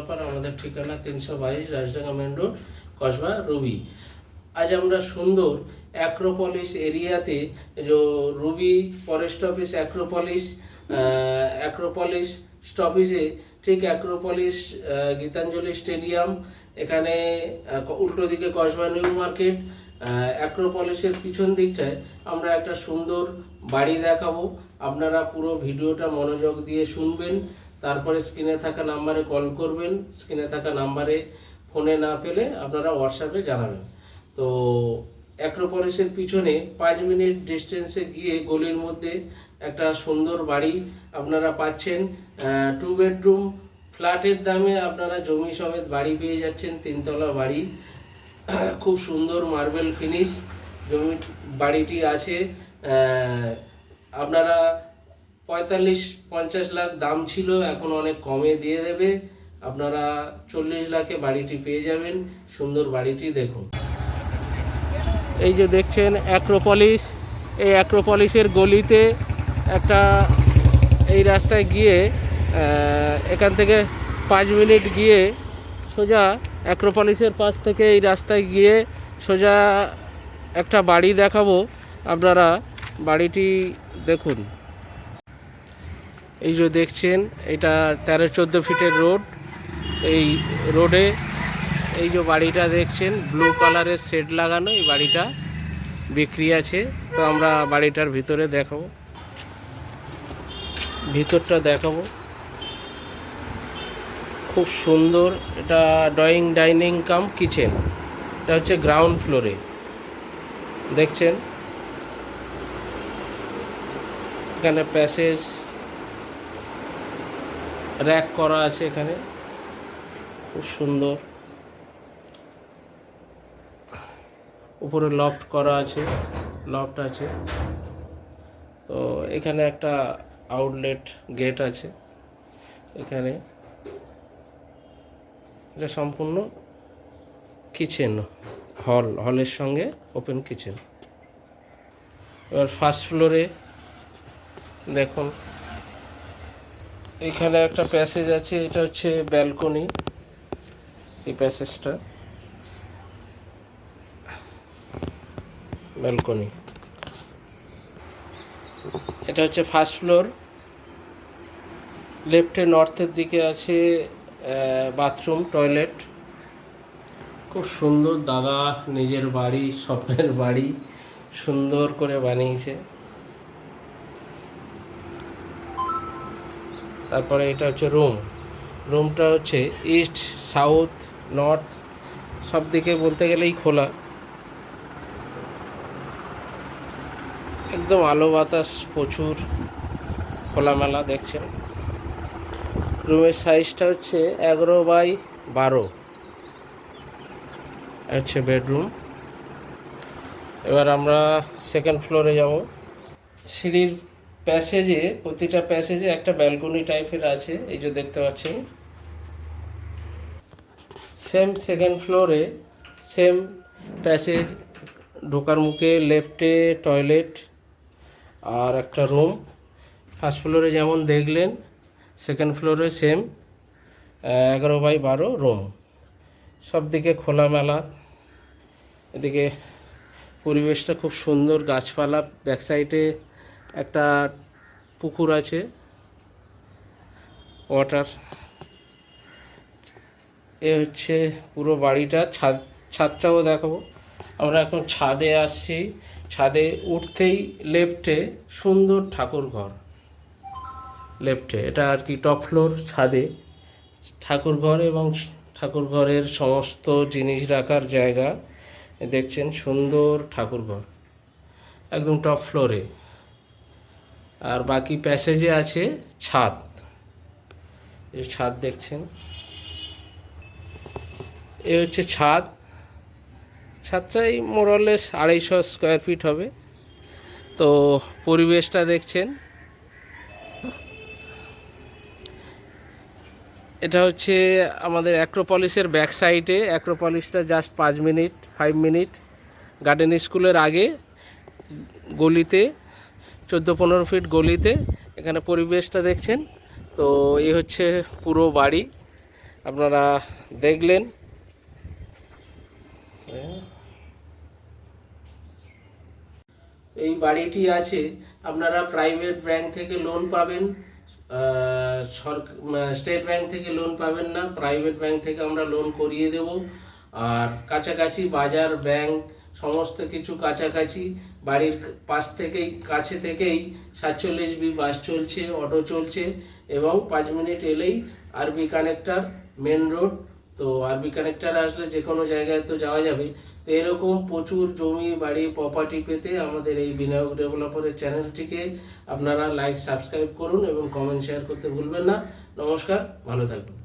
Developer আমাদের ঠিকানা তিনশো বাইশ Rajdanga main road, Kasba, Ruby. আজ আমরা সুন্দর অ্যাক্রোপলিস এরিয়াতে যে Ruby forest office Acropolis Acropolis স্টপিসে ঠিক অ্যাক্রোপলিস গীতাঞ্জলি স্টেডিয়াম, এখানে উল্টো দিকে কসবা নিউ মার্কেট অ্যাক্রোপলিসের পিছন দিকটায় আমরা একটা সুন্দর বাড়ি দেখাবো। আপনারা পুরো ভিডিওটা মনোযোগ দিয়ে শুনবেন। তারপরে স্ক্রিনে থাকা নাম্বারে কল করবেন, স্ক্রিনে থাকা নাম্বারে ফোনে না পেলে আপনারা হোয়াটসঅ্যাপে জানাবেন। তো অ্যাক্রোপলিসের পিছনে পাঁচ মিনিট ডিস্টেন্সে গিয়ে গলির মধ্যে একটা সুন্দর বাড়ি আপনারা পাচ্ছেন। টু বেডরুম ফ্ল্যাটের দামে আপনারা জমি সমেত বাড়ি পেয়ে যাচ্ছেন, তিনতলা বাড়ি। খুব সুন্দর মার্বেল ফিনিশ, জমি বাড়িটি আছে। আপনারা পঁয়তাল্লিশ, পঞ্চাশ লাখ দাম ছিল, এখন অনেক কমে দিয়ে দেবে। আপনারা চল্লিশ লাখে বাড়িটি পেয়ে যাবেন, সুন্দর বাড়িটি দেখুন। এই যে দেখছেন অ্যাক্রোপলিস, এই অ্যাক্রোপলিসের গলিতে একটা এই রাস্তায় গিয়ে এখান থেকে পাঁচ মিনিট গিয়ে সোজা অ্যাক্রোপলিসের পাশ থেকে এই রাস্তায় গিয়ে সোজা একটা বাড়ি দেখাবো। আপনারা বাড়িটি দেখুন। এই যে দেখছেন, এটা তেরো চোদ্দ ফিটের রোড। এই রোডে এই যে বাড়িটা দেখছেন, ব্লু কালারের শেড লাগানো এই বাড়িটা বিক্রি আছে। তো আমরা বাড়িটার ভিতরে দেখাবো। ভিতরটা দেখাবো। খুব সুন্দর, এটা ড্রয়িং ডাইনিং কাম কিচেন। এটা হচ্ছে গ্রাউন্ড ফ্লোরে। দেখছেন? এখানে প্যাসেজ র্যাক করা আছে এখানে। খুব সুন্দর। উপরে লফট করা আছে লফট আছে। তো এখানে একটা আউটলেট গেট আছে এখানে। এটা সম্পূর্ণ কিচেন হল হলের সঙ্গে ওপেন কিচেন এবার ফার্স্ট ফ্লোরে দেখুন। এখানে একটা প্যাসেজ আছে, এটা হচ্ছে ব্যালকনি, এই প্যাসেজটা। ব্যালকনি। এটা হচ্ছে ফার্স্ট ফ্লোর। লেফটে, নর্থের দিকে আছে বাথরুম, টয়লেট। খুব সুন্দর, দাদা নিজের বাড়ি, স্বপ্নের বাড়ি, সুন্দর করে বানিয়েছে। তারপরে এটা হচ্ছে রুম। রুমটা হচ্ছে ইস্ট, সাউথ, নর্থ, সব দিকে বলতে গেলেই খোলা। একদম আলো বাতাস, প্রচুর খোলামেলা দেখছেন। রুমের সাইজটা হচ্ছে এগারো বাই বারো। হচ্ছে বেডরুম। এবার আমরা সেকেন্ড ফ্লোরে যাব। সিঁড়ির প্যাসেজে, প্রতিটা প্যাসেজে একটা ব্যালকনি টাইপের আছে, এই যে দেখতে পাচ্ছেন। সেম সেকেন্ড ফ্লোরে সেম প্যাসেজ, ঢোকার মুখে লেফটে টয়লেট আর একটা রুম। ফার্স্ট ফ্লোরে যেমন দেখলেন সেকেন্ড ফ্লোরে সেম এগারো বাই বারো রুম সব দিকে খোলামেলা। এদিকে পরিবেশটা খুব সুন্দর, গাছপালা ব্যাক সাইডে একটা পুকুর আছে। ওয়াটার এ হচ্ছে পুরো বাড়িটা। ছাদ, ছাদটাও দেখাবো। আমরা এখন ছাদে আসছি। ছাদে উঠতেই লেফটে সুন্দর ঠাকুর ঘর। লেফটে এটা আর কি টপ ফ্লোর ছাদে। ঠাকুর ঘর এবং ঠাকুর ঘরের সমস্ত জিনিস রাখার জায়গা। দেখছেন সুন্দর ঠাকুর ঘর। একদম টপ ফ্লোরে আর বাকি প্যাসেজে আছে ছাদ। এই ছাদ দেখছেন। এ হচ্ছে ছাদ। ছাদটা এই মোরলেস আড়াইশো স্কোয়ার ফিট হবে। তো পরিবেশটা দেখছেন। এটা হচ্ছে আমাদের অ্যাক্রোপলিসের ব্যাক সাইডে অ্যাক্রোপলিসটা জাস্ট পাঁচ মিনিট ফাইভ মিনিট। গার্ডেন স্কুলের আগে গলিতে। চোদ্দ পনেরো ফিট গলিতে এখানে পরিবেশটা দেখছেন। তো এই হচ্ছে পুরো বাড়ি। আপনারা দেখলেন। এই বাড়িটি আছে, আপনারা প্রাইভেট ব্যাংক থেকে লোন পাবেন স্টেট ব্যাংক থেকে লোন পাবেন না প্রাইভেট ব্যাংক থেকে আমরা লোন করিয়ে দেব। আর কাছাকাছি বাজার ব্যাংক সমস্ত কিছু কাছাকাছি বাড়ির পাশ থেকেই, কাছে থেকেই সাতচল্লিশ বি বাস চলছে, অটো চলছে এবং পাঁচ মিনিট এলেই আরবি কানেক্টার মেন রোড। তো আরবি কানেক্টার আসলে যে কোনো জায়গায় তো যাওয়া যাবে। তো এরকম প্রচুর জমি, বাড়ি প্রপার্টি পেতে আমাদের এই বিনায়ক ডেভেলপারের চ্যানেলটিকে আপনারা লাইক সাবস্ক্রাইব করুন এবং কমেন্ট শেয়ার করতে ভুলবেন না। নমস্কার, ভালো থাকবেন।